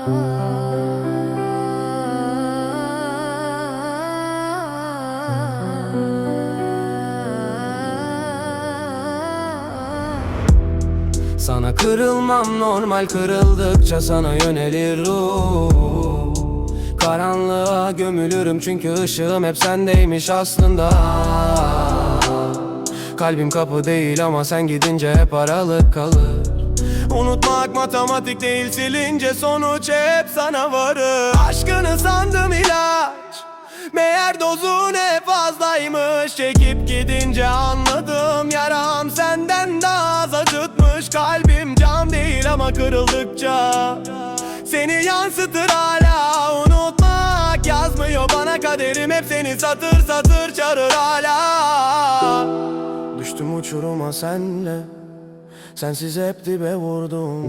Sana kırılmam normal kırıldıkça sana yönelir ruh. Karanlığa gömülürüm çünkü ışığım hep sendeymiş aslında. Kalbim kapı değil ama sen gidince hep aralık kalır. Unutmak matematik değil silince sonuç hep sana varır. Aşkını sandım ilaç Meğer dozu ne fazlaymış. Çekip gidince anladım Yaram senden daha az acıtmış. Kalbim cam değil ama kırıldıkça Seni yansıtır hala. Unutmak yazmıyor bana kaderim Hep seni satır satır çağırır hala. Düştüm uçuruma senle Sensiz hep dibe vurdum.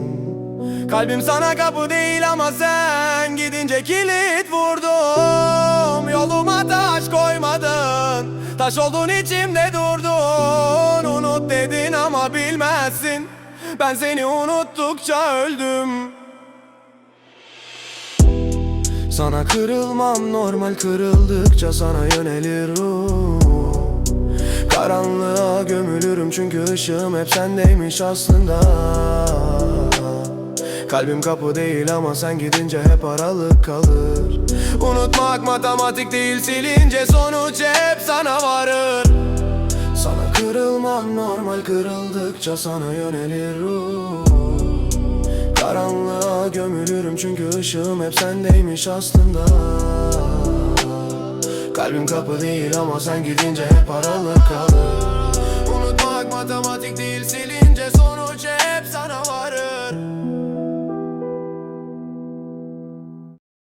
Kalbim sana kapı değil ama sen gidince kilit vurdum. Yoluma taş koymadın Taş oldun içimde durdun. Unut dedin ama bilmezsin Ben seni unuttukça öldüm. Sana kırılmam normal kırıldıkça sana yönelir çünkü ışığım hep sendeymiş aslında. Kalbim kapı değil ama sen gidince hep aralık kalır. Unutmak matematik değil silince sonuç hep sana varır. Sana kırılmam normal kırıldıkça sana yönelir ruh. Karanlığa gömülürüm çünkü ışığım hep sendeymiş aslında. Kalbim kapı değil ama sen gidince hep aralık kalır